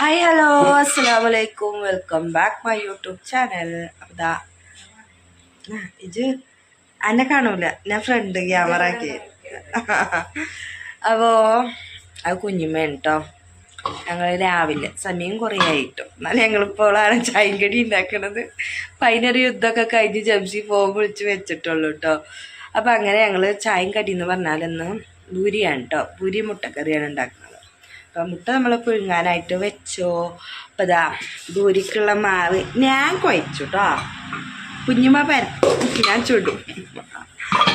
Hi hello അസ്സലാമു അലൈക്കും welcome back my YouTube channel അതാ ഇത് എന്നെ കാണൂല. ഞാൻ ഫ്രണ്ട് ക്യാമറ ആക്കി. അപ്പോ അത് കുഞ്ഞുമ്മയാണ് കേട്ടോ ഞങ്ങൾ രാവിലെ സമയം കുറേ ആയിട്ടോ. എന്നാലും ഞങ്ങളിപ്പോളാണ് ചായങ്കടി കടി ഉണ്ടാക്കണത്. പതിനൊരു യുദ്ധമൊക്കെ കഴിഞ്ഞ് ജംസി ഫോം വിളിച്ച് വെച്ചിട്ടുള്ളൂ കേട്ടോ അപ്പം അങ്ങനെ ഞങ്ങൾ ചായയും കടി എന്ന് പറഞ്ഞാലൊന്ന് പൂരിയാണ് കേട്ടോ പൂരി മുട്ടക്കറിയാണ് ഉണ്ടാക്കുന്നത്. അപ്പം മുട്ട നമ്മൾ പുഴുങ്ങാനായിട്ട് വെച്ചോ. അപ്പം ഇതാ ദൂരിക്കുള്ള മാവ് ഞാൻ കുഴച്ചു കേട്ടോ കുഞ്ഞുമ്മ പരത്തി ഞാൻ ചുടും.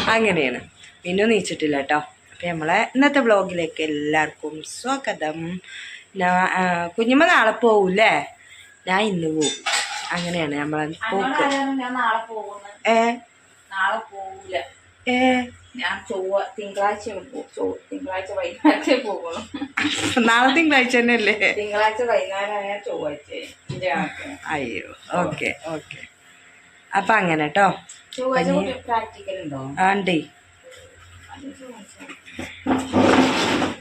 അങ്ങനെയാണ്. പിന്നെ നീച്ചിട്ടില്ല കേട്ടോ അപ്പം നമ്മളെ ഇന്നത്തെ ബ്ലോഗിലേക്ക് എല്ലാവർക്കും സ്വാഗതം. ഞാൻ കുഞ്ഞുമ കുഞ്ഞുമ്മ നാളെ പോകൂല്ലേ ഞാൻ ഇന്ന് പോവും. അങ്ങനെയാണ് നമ്മളെ പോക്ക്. ഏ? ഏ? ഞാൻ ചൊവ്വ തിങ്കളാഴ്ച പോകും തിങ്കളാഴ്ച വൈകുന്നേരത്തെ പോകുള്ളൂ. നാളെ തിങ്കളാഴ്ച തന്നെ അല്ലേ തിങ്കളാഴ്ച വൈകുന്നേരമായ ചൊവ്വാഴ്ച അയ്യോ ഓക്കെ ഓക്കെ. അപ്പൊ അങ്ങനെ കേട്ടോ പ്രാക്ടിക്കൽ ഉണ്ടോ? ആണ്ടേ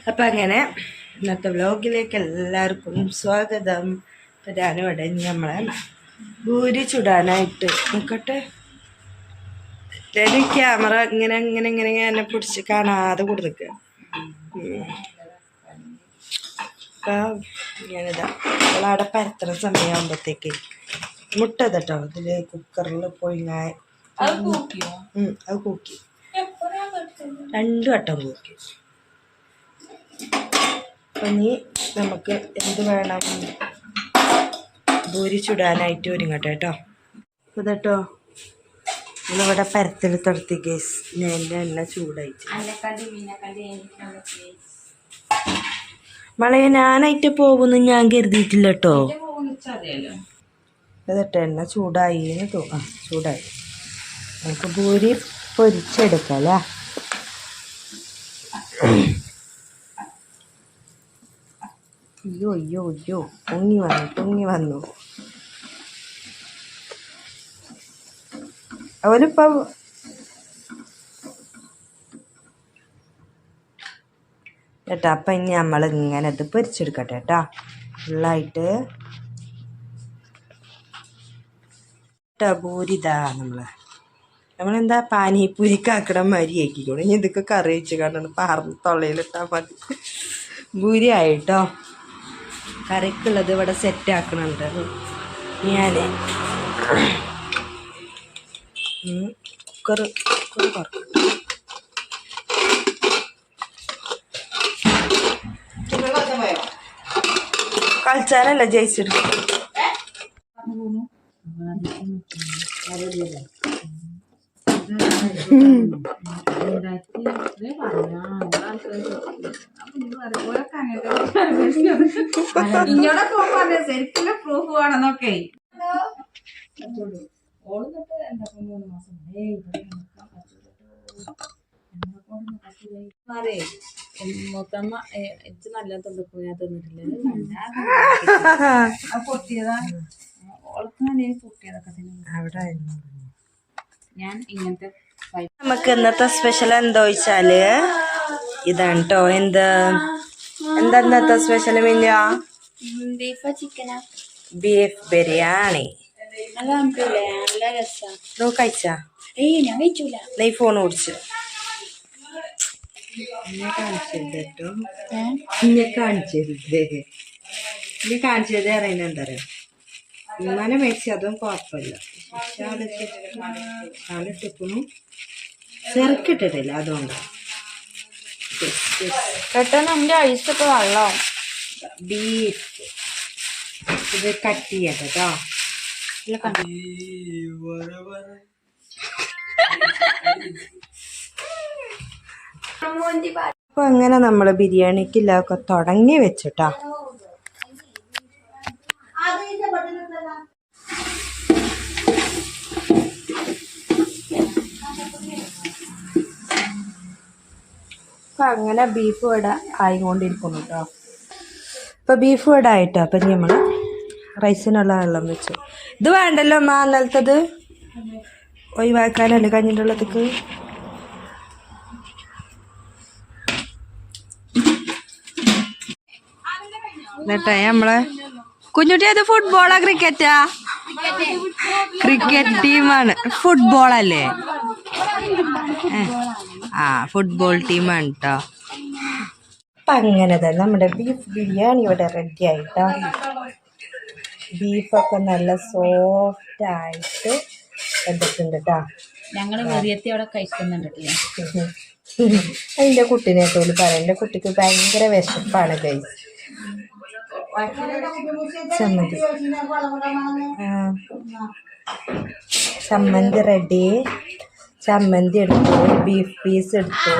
അപ്പം അങ്ങനെ ഇന്നത്തെ വ്ലോഗിലേക്ക് എല്ലാവർക്കും സ്വാഗതം. അപ്പം ഞാനിവിടെ നമ്മളെ ഭൂരി ചുടാനായിട്ട് നിൽക്കട്ടെ എനിക്ക് ക്യാമറ ഇങ്ങനെ ഇങ്ങനെ ഇങ്ങനെ എന്നെ പിടിച്ച് കാണാതെ കൊടുക്കുക അപ്പം ഞാനിതാ അവളവിടെ പരത്തണ സമയമാകുമ്പോഴത്തേക്ക് മുട്ട കേട്ടോ ഇതിൽ കുക്കറിൽ പൊയിങ്ങായ അത് കൂക്കി രണ്ടു വട്ടം കൂക്കി അപ്പം ഇനി നമുക്ക് എന്ത് വേണം? ഭൂരി ചുടാനായിട്ട് ഒരുങ്ങട്ടെ കേട്ടോ ഇതട്ടോ. നമ്മളിവിടെ പരത്തിൽ തുടത്തി ഗേസ് നെല്ലെ എണ്ണ എനിക്ക് മളയെ ഞാനായിട്ട് പോകുന്നു ഞാൻ കരുതിയിട്ടില്ല കേട്ടോ ഇതട്ടെ എണ്ണ ചൂടായി എന്ന് തോന്നാ ചൂടായി. നമുക്ക് പൂരി പൊരിച്ചെടുക്കാം അല്ലേ? അയ്യോ അയ്യോ അയ്യോ. പൊങ്ങി വന്നു പൊങ്ങി വന്നു. അവരിപ്പം കേട്ടോ അപ്പം ഇനി നമ്മൾ ഇങ്ങനെ ഇത് പൊരിച്ചെടുക്കട്ടെ കേട്ടോ. ഫുള്ളായിട്ട് ടബൂരിതാ നമ്മൾ. നമ്മളെന്താ പാനിപ്പൂരിക്കാക്കണ മാതിരി ആക്കിക്കോളൂ ഇനി ഇതൊക്കെ കറി വെച്ച് കാണണം പാർന്ന് തൊള്ളയിലിട്ടാൽ മതി. ഭൂരി ആയിട്ടോ. കറിക്കുള്ളത് ഇവിടെ സെറ്റ് ആക്കണുണ്ട്. ഞാൻ കുക്കർ കുക്കർ കുറക്കും കളിച്ചാലല്ല ജയിച്ചെടുക്കും. ഇങ്ങോട്ടൊക്കെ ശരിക്കുള്ള പ്രൂഫ് വേണമെന്നൊക്കെ. ഓൾ തൊട്ട് എന്താ മൂന്ന് മാസം? ഏയ് ഇവിടെ നിൽക്കാൻ പറ്റൂലട്ടോ. എന്നെ കൊണ്ടൊന്നും പറ്റൂല. മാറേ, എൻ- മൂത്തമ്മ എനിക്ക് നല്ല തൊണ്ടപ്പോ ഞാൻ തന്നിട്ടില്ല. അത് പൊട്ടിയതാ ഓൾക്ക് നല്ല പൊട്ടിയതൊക്കെ തന്നെ. ഞാൻ ഇങ്ങനത്തെ നമുക്ക് ഇന്നത്തെ സ്പെഷ്യൽ എന്താ വെച്ചാൽ ഇതാണ് കേട്ടോ എന്ത്? എന്താ ഇന്നത്തെ സ്പെഷ്യൽ മിന്ന ബീഫ് ബിരിയാണി. കഴിച്ചാ ഏയ് ഞാൻ കഴിച്ചൂല. നീ ഫോൺ ഓടിച്ചു. കാണിച്ചത് അറിയുന്ന എന്താ പറയാ മേടിച്ച് അതും കുഴപ്പമില്ല. കാലിട്ടിപ്പും ചെറുക്കിട്ടിട്ടില്ല അതുകൊണ്ടാണ് പെട്ടെന്ന് എന്റെ ഐസൊക്കെ വെള്ളമാവും ബീഫ് ഇത് കട്ട് ചെയ്യട്ടെ കേട്ടോ അപ്പൊ അങ്ങനെ നമ്മൾ ബിരിയാണിക്കില്ലൊക്കെ തുടങ്ങി വെച്ചിട്ടാ. അപ്പൊ അങ്ങനെ ബീഫ് വട ആയിക്കൊണ്ടിരിക്കുന്നു കേട്ടോ അപ്പൊ ബീഫ് വട ആയിട്ടോ. അപ്പൊ നമ്മൾ നമ്മൾ റൈസിനുള്ള വെള്ളം വെച്ചു ഇത് വേണ്ടല്ലോ അമ്മ അന്നലത്തത് ഒഴിവാക്കാനല്ലേ കഞ്ഞിട്ടുള്ളതൊക്കെ എന്നിട്ടേ നമ്മളെ കുഞ്ഞുട്ടി അത് ഫുട്ബോളാ ക്രിക്കറ്റാ ക്രിക്കറ്റ് ടീമാണ് ഫുട്ബോൾ അല്ലേ? ആ ഫുട്ബോൾ ടീമാണ് കേട്ടോ അപ്പൊ അങ്ങനെ തന്നെ നമ്മുടെ ബീഫ് ബിരിയാണി ഇവിടെ റെഡി ആയിട്ടോ. ബീഫൊക്കെ നല്ല സോഫ്റ്റ് ആയിട്ട് എടുത്തിട്ടുണ്ട് കേട്ടോ ഞങ്ങൾ വെറിയത്തി അവിടെ കഴിക്കുന്നുണ്ട് എന്റെ അതിന്റെ കുട്ടീനെ തോൽ പറയാം. എന്റെ കുട്ടിക്ക് ഭയങ്കര വിശപ്പാണ് ഗൈസ് ചമ്മന്തി. ആ. ചമ്മന്തി റെഡി ചമ്മന്തി എടുത്തു. ബീഫ് പീസ് എടുത്തു.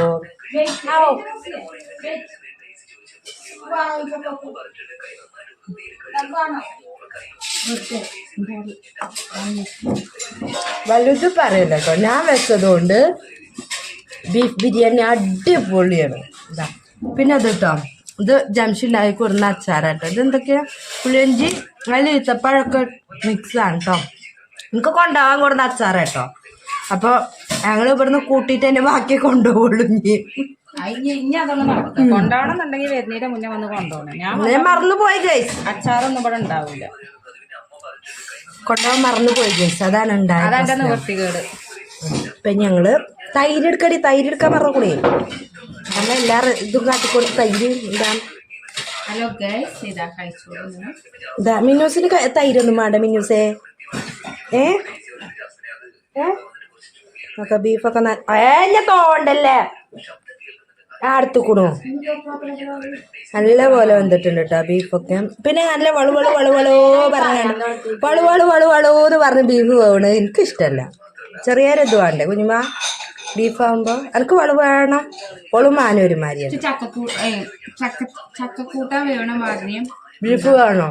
വലുത് പറയല്ലോ ഞാൻ വെച്ചതുകൊണ്ട് ബീഫ് ബിരിയാണി അടിപൊളിയാണ്. ഇതാ. പിന്നെ അത് കേട്ടോ ഇത് ജംഷിണ്ടായി കൊടുന്ന അച്ചാറാട്ടോ. ഇത് എന്തൊക്കെയാ? പുളിയഞ്ചി നല്ല ഈത്തപ്പഴമൊക്കെ മിക്സ് ആണ് കേട്ടോ എനിക്ക് കൊണ്ടുപോകാൻ കൊടുന്ന അച്ചാറാട്ടോ അപ്പോൾ ഞങ്ങൾ ഇവിടുന്ന് കൂട്ടിയിട്ട് തന്നെ ബാക്കി കൊണ്ടുപോകുള്ളൂ ഇനി അതൊന്നും വരുന്നതിന്റെ മുന്നേ വന്ന് കൊണ്ടുപോകണം. ഞാൻ മറന്നു പോയി ഗൈസ്. അച്ചാറൊന്നും ഇവിടെ ഉണ്ടാവില്ല. കൊണ്ടുപോകാൻ മറന്നു പോയി ഗൈസ്. അതാണ് ഉണ്ടായത് അതെന്റെ നിവർത്തികേട് ഇപ്പൊ ഞങ്ങൾ തൈര് എടുക്കടി തൈര് എടുക്കാൻ പറഞ്ഞൂടെ നമ്മൾ എല്ലാ ഇതും കാട്ടിക്കൊണ്ട് തൈര് എന്താ ഹലോ ഗൈസ്. ഇതാ കഴിച്ചോളൂ. ഇതാ മിന്നൂസിന് തൈരൊന്നും വേണ്ട മിന്നൂസേ. ഏ? ഏ? ഒക്കെ ബീഫൊക്കെ ഏ തോണ്ടല്ലേ? അടുത്തുകൂടോ. നല്ല പോലെ വന്നിട്ടുണ്ട് കേട്ടോ ബീഫൊക്കെ. പിന്നെ നല്ല വളു വളു വളു വളോ പറഞ്ഞാണ് വളു വളു വളു വളു എന്ന് പറഞ്ഞ് ബീഫ് വേണത് എനിക്ക് ചെറിയൊരു ഇത് വേണ്ടേ? കുഞ്ഞുമ ബീഫ് ആകുമ്പോൾ എനിക്ക് വളു വേണം. വളു മാനും ഒരുമാതിരിയാണ് ചക്കക്കൂ ഏ, ചക്ക ചക്കക്കൂട്ടാൻ വേണം ആദ്യം ബീഫ് വേണോ?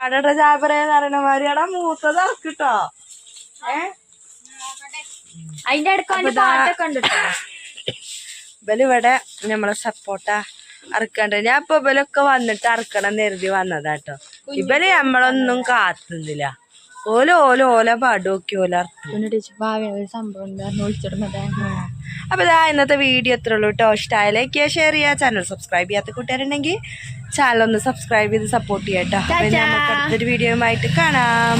അടട ചാപ്പറയെന്ന് പറയുന്ന മാതിരിയാടാ മൂത്തത് ഇറക്കിട്ടോ ഏ? അതിന്റെ അടുത്ത് പാട്ടൊക്കെ ഉണ്ട് ഇവൽ ഇവിടെ നമ്മളെ സപ്പോർട്ട അറക്കണ്ട. ഞാൻ ഇപ്പൊ ഇവലൊക്കെ വന്നിട്ട് അറക്കണം എന്ന് കരുതി വന്നതാട്ടോ. ഇവൽ നമ്മളൊന്നും കാത്തുന്നില്ല. ഓല ഓല ഓല പാടുമൊക്കെ ഓല അപ്പൊ ഇതാ ഇന്നത്തെ വീഡിയോ എത്ര ഉള്ളൂ കേട്ടോ. ഇഷ്ടമായ ലൈക്ക് ചെയ്യുക ഷെയർ ചെയ്യുക ചാനൽ സബ്സ്ക്രൈബ് ചെയ്യാത്ത കൂട്ടുകാരുണ്ടെങ്കിൽ ചാനൽ ഒന്ന് സബ്സ്ക്രൈബ് ചെയ്ത് സപ്പോർട്ട് ചെയ്യാം കേട്ടോ. അടുത്തൊരു വീഡിയോയുമായിട്ട് കാണാം.